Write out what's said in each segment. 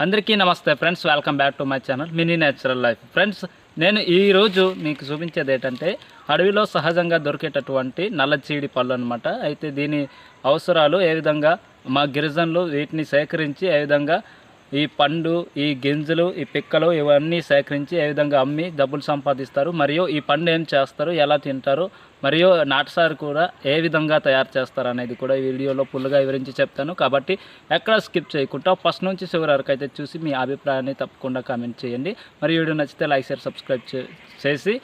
అందరికీ నమస్తే friends welcome back to my channel mini natural life. Friends నేను ఈరోజు మీకు చూపించేది ఏంటంటే అడవిలో సహజంగా దొరికేటటువంటి నల్ల చీడి పళ్ళు అనమాట అయితే దీని అవసరాలు ఏ విధంగా మా గిరిజనులు వీటిని సేకరించి ఏ విధంగా ఈ పండు ఈ గింజలు ఈ పిక్కలు ఇవన్నీ సేకరించి ఏ విధంగా అమ్మి డబ్బులు సంపాదిస్తారు మరియు ఈ పండు ఏం చేస్తారు ఎలా తింటారు మరియు నాటసారి కూడా ఏ విధంగా తయారు చేస్తారు అనేది కూడా ఈ వీడియోలో ఫుల్గా వివరించి చెప్తాను. కాబట్టి ఎక్కడ స్కిప్ చేయకుండా ఫస్ట్ నుంచి చివరి వరకు అయితే చూసి మీ అభిప్రాయాన్ని తప్పకుండా కామెంట్ చేయండి. మరియు వీడియో నచ్చితే లైక్ షేర్ సబ్స్క్రైబ్ చేసి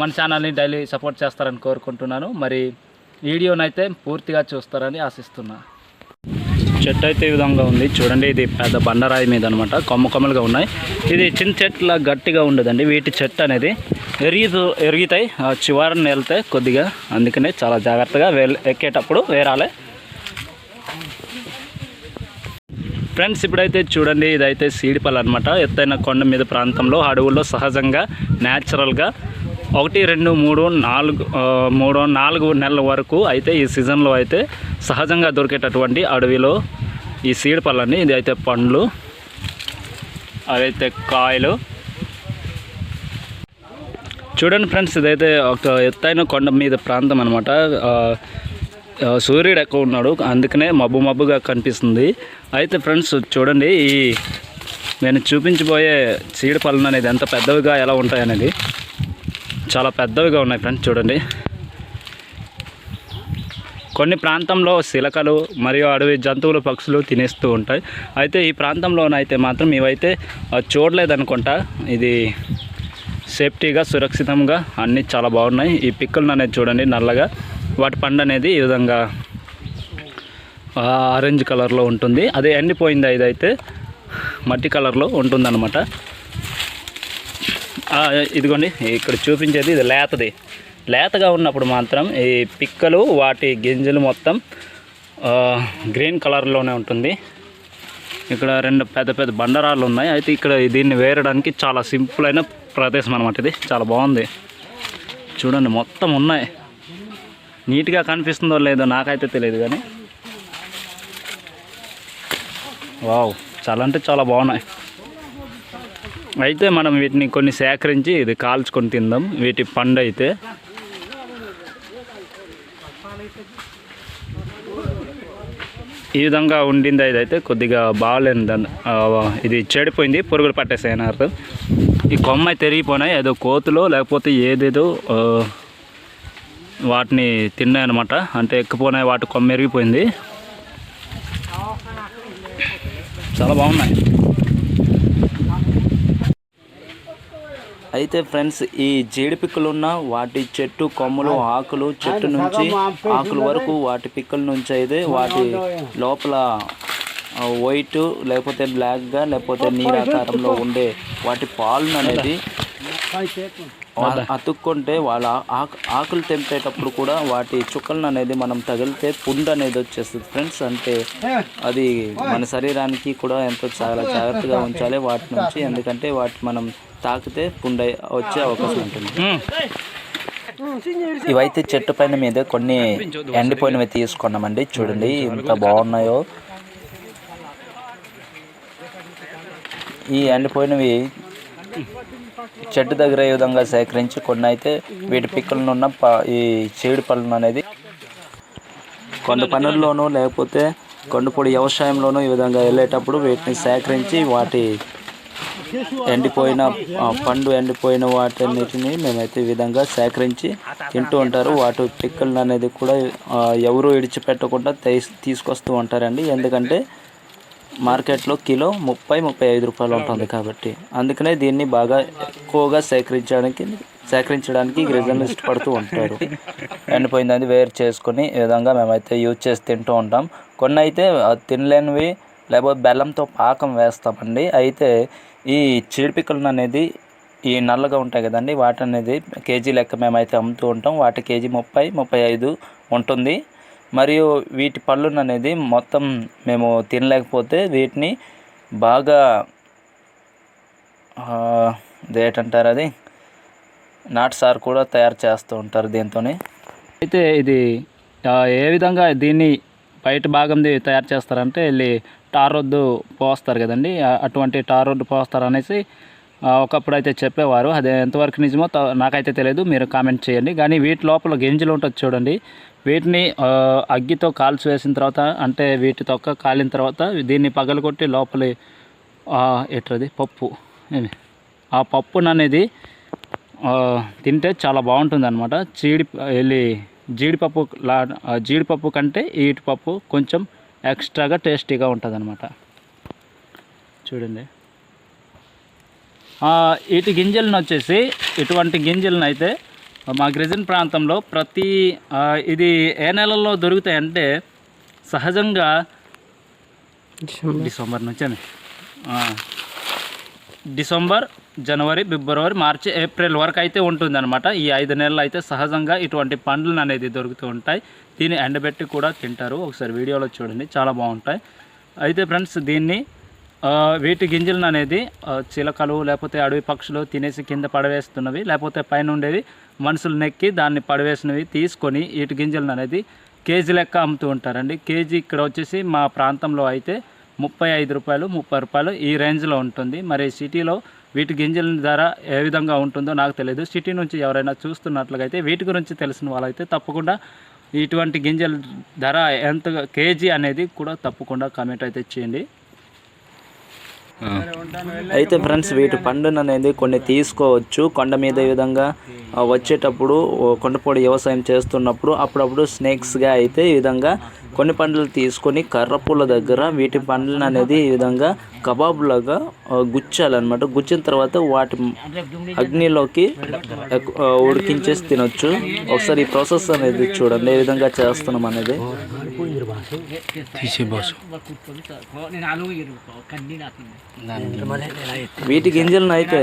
మన ఛానల్ని డైలీ సపోర్ట్ చేస్తారని కోరుకుంటున్నాను. మరి వీడియోనైతే పూర్తిగా చూస్తారని ఆశిస్తున్నాను చెట్టు అయితే ఈ విధంగా ఉంది. చూడండి ఇది పెద్ద బండరాయి మీద అనమాట కొమ్మ కొమ్మలుగా ఉన్నాయి. ఇది చిన్న చెట్ల గట్టిగా ఉండదండి. వీటి చెట్టు అనేది ఎరిగి ఎరుగుతాయి. ఆ చివరని వెళ్తే కొద్దిగా. అందుకనే చాలా జాగ్రత్తగా వెల్ ఎక్కేటప్పుడు వేరాలి. ఫ్రెండ్స్ ఇప్పుడైతే చూడండి ఇదైతే సీడిపల్ అనమాట ఎత్తైన కొండ మీద ప్రాంతంలో అడవుల్లో సహజంగా న్యాచురల్గా ఒకటి రెండు మూడు నాలుగు మూడు నాలుగు నెలల వరకు అయితే ఈ సీజన్లో అయితే సహజంగా దొరికేటటువంటి అడవిలో ఈ సీడిపళ్ళని ఇది అయితే పండ్లు అదైతే కాయలు. చూడండి ఫ్రెండ్స్ ఇదైతే ఒక ఎత్తైన కొండ మీద ప్రాంతం అనమాట సూర్యుడు ఎక్కువ ఉన్నాడు అందుకనే మబ్బు మబ్బుగా కనిపిస్తుంది. అయితే ఫ్రెండ్స్ చూడండి ఈ నేను చూపించబోయే చీడ పళ్ళను అనేది ఎంత పెద్దవిగా ఎలా ఉంటాయనేది. చాలా పెద్దవిగా ఉన్నాయి ఫ్రెండ్స్ చూడండి. కొన్ని ప్రాంతంలో శిలకలు మరియు అడవి జంతువులు పక్షులు తినేస్తూ ఉంటాయి. అయితే ఈ ప్రాంతంలోనైతే మాత్రం ఇవైతే చూడలేదనుకుంటా. ఇది సేఫ్టీగా సురక్షితంగా అన్నీ చాలా బాగున్నాయి. ఈ పిక్కులను అనేది చూడండి నల్లగా. వాటి పండు అనేది ఈ విధంగా ఆరెంజ్ కలర్లో ఉంటుంది. అదే ఎండిపోయింది ఇదైతే? మట్టి కలర్లో ఉంటుందన్నమాట. అనమాట ఇదిగోండి ఇక్కడ చూపించేది ఇది లేతది. లేతగా ఉన్నప్పుడు మాత్రం ఈ పిక్కలు వాటి గింజలు మొత్తం గ్రీన్ కలర్లోనే ఉంటుంది. ఇక్కడ రెండు పెద్ద పెద్ద బండరాళ్ళు ఉన్నాయి. అయితే ఇక్కడ దీన్ని వేరడానికి చాలా సింపుల్ అయిన ప్రదేశం అనమాట ఇది. చాలా బాగుంది. చూడండి మొత్తం ఉన్నాయి. నీట్గా కనిపిస్తుందో లేదో నాకైతే తెలియదు కానీ. వావ్ చాలా అంటే చాలా బాగున్నాయి. అయితే మనం వీటిని కొన్ని సేకరించి ఇది కాల్చుకొని తిందాం. వీటి పండు అయితే ఈ విధంగా ఉండింది అయితే కొద్దిగా బాగాలేదు ఇది చెడిపోయింది. పురుగులు పట్టేసాయని అర్థం. ఈ కొమ్మ తిరిగిపోయినాయి. తెరిగిపోయినాయి ఏదో కోతులో లేకపోతే ఏదేదో వాటిని తిన్నాయన్నమాట. అంటే ఎక్కిపోయినాయి. వాటి కొమ్మ ఎరిగిపోయింది. చాలా బాగున్నాయి. అయితే ఫ్రెండ్స్ ఈ జీడి పిక్కలు ఉన్న వాటి చెట్టు కొమ్మలు ఆకులు చెట్టు నుంచి ఆకుల వరకు వాటి పిక్కల నుంచి అయితే వాటి లోపల వైట్ లేకపోతే బ్లాక్గా లేకపోతే నీరాకారంలో ఉండే వాటి పాలను అనేది అతుక్కుంటే వాళ్ళ ఆకు ఆకులు తెంపేటప్పుడు కూడా వాటి చుక్కలను అనేది మనం తగిలితే పుండు అనేది వచ్చేస్తుంది ఫ్రెండ్స్. అంటే అది మన శరీరానికి కూడా ఎంతో చాలా జాగ్రత్తగా ఉంచాలి వాటి నుంచి. ఎందుకంటే వాటి మనం తాకితే పుండు వచ్చే అవకాశం ఉంటుంది. ఇవైతే చెట్టు పైన మీద కొన్ని ఎండిపోయినవి తీసుకున్నామండి. చూడండి ఎంత బాగున్నాయో. ఈ ఎండిపోయినవి చెట్టు దగ్గర ఈ విధంగా సేకరించి కొన్ని అయితే వీటి పిక్కలను ఉన్న ప- ఈ చీడి పళ్ళను అనేది కొన్ని పనుల్లోనూ లేకపోతే కొండపొడి వ్యవసాయంలోనూ ఈ విధంగా వెళ్ళేటప్పుడు వీటిని సేకరించి వాటి ఎండిపోయిన పండు ఎండిపోయిన వాటన్నిటిని మేమైతే ఈ విధంగా సేకరించి తింటూ ఉంటారు. వాటి పిక్కలను అనేది కూడా ఎవరు విడిచిపెట్టకుండా తీసుకొస్తూ ఉంటారండి. ఎందుకంటే మార్కెట్లో కిలో ముప్పై ముప్పై ఐదు రూపాయలు ఉంటుంది కాబట్టి. అందుకనే దీన్ని బాగా ఎక్కువగా సేకరించడానికి సేకరించడానికి గిరిజనులు ఇష్టపడుతూ ఉంటారు. ఎండిపోయిందని వేరు చేసుకుని ఈ విధంగా మేమైతే యూజ్ చేసి తింటూ ఉంటాం. కొన్ని అయితే తినలేనివి లేకపోతే బెల్లంతో పాకం వేస్తామండి. అయితే ఈ చీడిపిక్కలను అనేది ఈ నల్లగా ఉంటాయి కదండి వాటి అనేది కేజీ లెక్క మేమైతే అమ్ముతూ ఉంటాం. వాటి కేజీ ముప్పై ముప్పై ఐదు ఉంటుంది. మరియు వీటి పళ్ళును అనేది మొత్తం మేము తినలేకపోతే వీటిని బాగా ఆ, అది? నాటు సార్ కూడా తయారు చేస్తూ ఉంటారు దీంతో అయితే ఇది ఏ విధంగా దీన్ని బయట భాగంది తయారు చేస్తారంటే వెళ్ళి టార్ రోడ్డు పోస్తారు కదండి. అటువంటి టార్ రోడ్డు పోస్తారు అనేసి ఒకప్పుడు అయితే చెప్పేవారు. అది ఎంతవరకు నిజమో నాకైతే తెలియదు మీరు కామెంట్ చేయండి. కానీ వీటి లోపల గింజలు ఉంటుంది చూడండి. వీటిని అగ్గితో కాల్చి వేసిన తర్వాత అంటే వీటి తొక్క కాలిన తర్వాత దీన్ని పగలగొట్టి లోపలి ఎట్రది? పప్పు. ఏమి? ఆ పప్పును అనేది తింటే చాలా బాగుంటుంది అనమాట చీడి వెళ్ళి జీడిపప్పు లా జీడిపప్పు కంటే వీటి పప్పు కొంచెం ఎక్స్ట్రాగా టేస్టీగా ఉంటుంది అనమాట చూడండి. ఇటు వీటి గింజలను వచ్చేసి ఇటువంటి గింజలను అయితే మా గిరిజన ప్రాంతంలో ప్రతి ఇది ఏ నెలల్లో దొరుకుతాయంటే సహజంగా డిసెంబర్. నుంచే డిసెంబర్ జనవరి ఫిబ్రవరి మార్చి ఏప్రిల్ వరకు అయితే ఉంటుందన్నమాట. ఈ ఐదు నెలలు అయితే సహజంగా ఇటువంటి పండ్లు అనేది దొరుకుతూ ఉంటాయి. దీన్ని ఎండబెట్టి కూడా తింటారు. ఒకసారి వీడియోలో చూడండి. చాలా బాగుంటాయి. అయితే ఫ్రెండ్స్ దీన్ని వీటి గింజలను అనేది చిలకలు లేకపోతే అడవి పక్షులు తినేసి కింద పడవేస్తున్నవి లేకపోతే పైన ఉండేవి మనుషులు నెక్కి దాన్ని పడవేసినవి తీసుకొని ఇటు గింజలను అనేది కేజీ లెక్క అమ్ముతూ ఉంటారండి. కేజీ ఇక్కడ వచ్చేసి మా ప్రాంతంలో అయితే ముప్పై ఐదు రూపాయలు ముప్పై రూపాయలు ఈ రేంజ్లో ఉంటుంది. మరి సిటీలో వీటి గింజల ధర ఏ విధంగా ఉంటుందో నాకు తెలియదు. సిటీ నుంచి ఎవరైనా చూస్తున్నట్లయితే వీటి గురించి తెలిసిన వాళ్ళైతే తప్పకుండా ఇటువంటి గింజల ధర ఎంత కేజీ అనేది కూడా తప్పకుండా కామెంట్ అయితే చేయండి. అయితే ఫ్రెండ్స్ వీటి పండును అనేది కొన్ని తీసుకోవచ్చు. కొండ మీద ఈ విధంగా వచ్చేటప్పుడు కొండపొడి వ్యవసాయం చేస్తున్నప్పుడు అప్పుడప్పుడు స్నేక్స్గా అయితే ఈ విధంగా కొన్ని పండ్లు తీసుకొని కర్రపూల దగ్గర వీటి పండ్లను అనేది ఈ విధంగా కబాబులాగా గుచ్చాలన్నమాట. గుచ్చిన తర్వాత వాటి అగ్నిలోకి ఉడికించేసి తినొచ్చు. ఒకసారి ఈ ప్రాసెస్ అనేది చూడండి ఏ విధంగా చేస్తున్నాం అనేది. తీసే బాసు వీటి గింజలను అయితే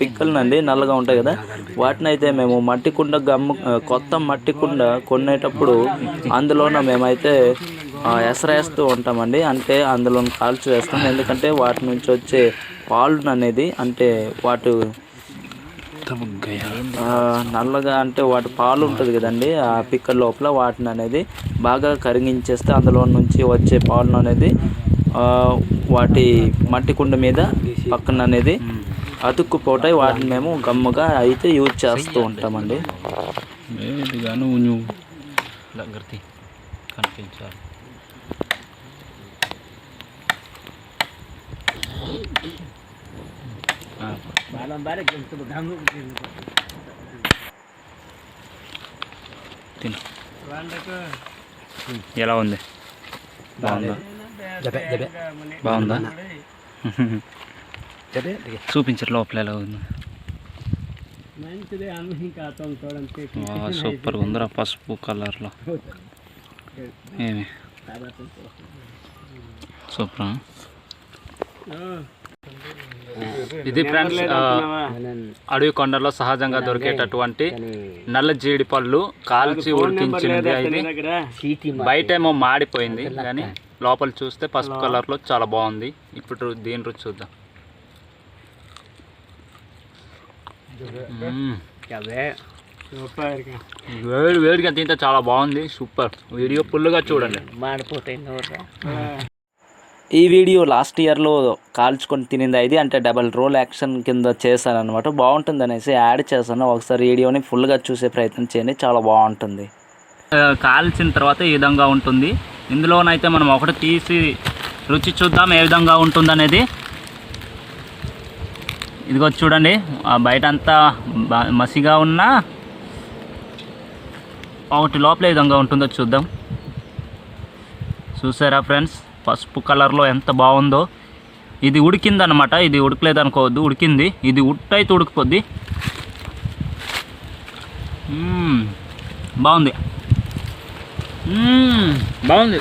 పిక్కలనండి నల్లగా ఉంటాయి కదా వాటిని అయితే మేము మట్టి కుండ గమ్ము కొత్త మట్టి కుండ కొనేటప్పుడు అందులోన మేమైతే ఆ, ఎసరేస్తూ ఉంటామండి అంటే అందులో కాల్చి వేస్తాం ఎందుకంటే వాటి నుంచి వచ్చే పాలు అనేది అంటే వాటి నల్లగా అంటే వాటి పాలు ఉంటుంది కదండి ఆ పిక్కల లోపల వాటిని అనేది బాగా కరిగించేస్తే అందులో నుంచి వచ్చే పాలను అనేది వాటి మట్టి కుండ మీద పక్కన అనేది అతుక్కుపోతాయి. వాటిని మేము గమ్ముగా అయితే యూజ్ చేస్తూ ఉంటామండి. కనిపించాలి. తిను. ఎలా ఉంది? బాగుందా? బాగుందా? చూపించరు లోపల ఎలా ఉంది. వా, సూపర్గా ఉందిరా పసుపు కలర్లో. ఏమి? సూపర్? ఇది ఫ్రెండ్స్ అడవి కొండలో సహజంగా దొరికేటటువంటి నల్ల జీడి పళ్ళు కాల్చి ఉడికించినది ఇది బయట ఏమో మాడిపోయింది కానీ లోపల చూస్తే పసుపు కలర్లో చాలా బాగుంది. ఇప్పుడు దీని రుచి చూద్దాం. వేడి వేడిగా తింటే చాలా బాగుంది. సూపర్. వీడియో ఫుల్గా చూడండి. ఈ వీడియో లాస్ట్ ఇయర్లో కాల్చుకొని తినింది ఇది అంటే డబల్ రోల్ యాక్షన్ కింద చేశాను అనమాట బాగుంటుంది అనేసి యాడ్ చేశాను. ఒకసారి వీడియోని ఫుల్గా చూసే ప్రయత్నం చేయండి. చాలా బాగుంటుంది. కాల్చిన తర్వాత ఈ విధంగా ఉంటుంది? ఇందులోనైతే మనం ఒకటి తీసి రుచి చూద్దాం ఏ విధంగా ఉంటుంది అనేది ఇదిగో చూడండి. బయట అంతా బా- మసిగా ఉన్నా ఒకటి లోపల ఏ విధంగా ఉంటుందో చూద్దాం. చూసారా ఫ్రెండ్స్? పసుపు కలర్లో ఎంత బాగుందో. ఇది ఉడికిందనమాట. ఇది ఉడకలేదు అనుకోవద్దు ఉడికింది. ఇది ఉట్టయితే ఉడికిపోద్ది. బాగుంది. బాగుంది.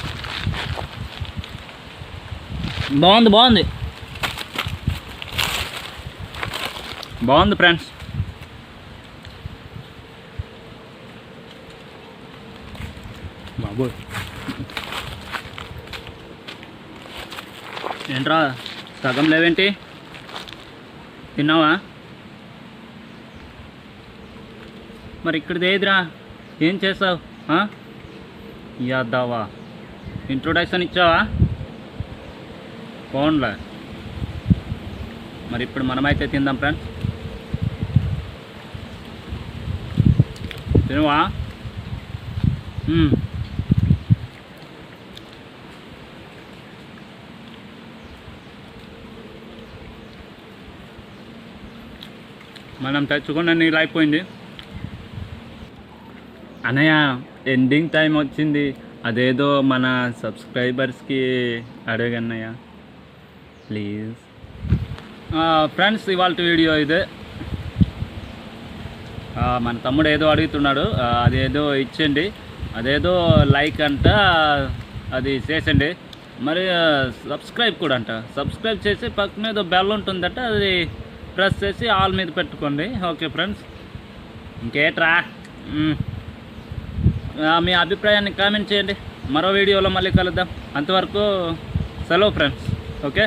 బాగుంది బాగుంది. బాగుంది ఫ్రెండ్స్. బాబోయ్. ఏంట్రా? సగం లేవేంటి? తిన్నావా? మరి ఇక్కడ దేదిరా ఏం చేసావు యాద్దావా ఇంట్రొడక్షన్ ఇచ్చావా? ఫోన్లో మరి ఇప్పుడు మనమైతే తిందాం ఫ్రెండ్స్ తినవా? మనం తెచ్చుకున్న నీళ్ళు అయిపోయింది. అనయ్య ఎండింగ్ టైం వచ్చింది. అదేదో మన సబ్స్క్రైబర్స్కి అడగన్నయ్య ప్లీజ్ ఫ్రెండ్స్ ఇవాళ వీడియో ఇదే. మన తమ్ముడు ఏదో అడుగుతున్నాడు. అదేదో ఇచ్చండి అదేదో లైక్ అంట అది చేసండి మరి సబ్స్క్రైబ్ కూడా అంట సబ్స్క్రైబ్ చేసి పక్కన ఏదో బెల్ ఉంటుందట అది ప్రెస్ చేసి ఆల్ మీద పెట్టుకోండి. Okay friends ఇంకేట్రా? మీ అభిప్రాయాన్ని కామెంట్ చేయండి. మరో వీడియోలో మళ్ళీ కలుద్దాం. అంతవరకు సెలవు ఫ్రెండ్స్ ఓకే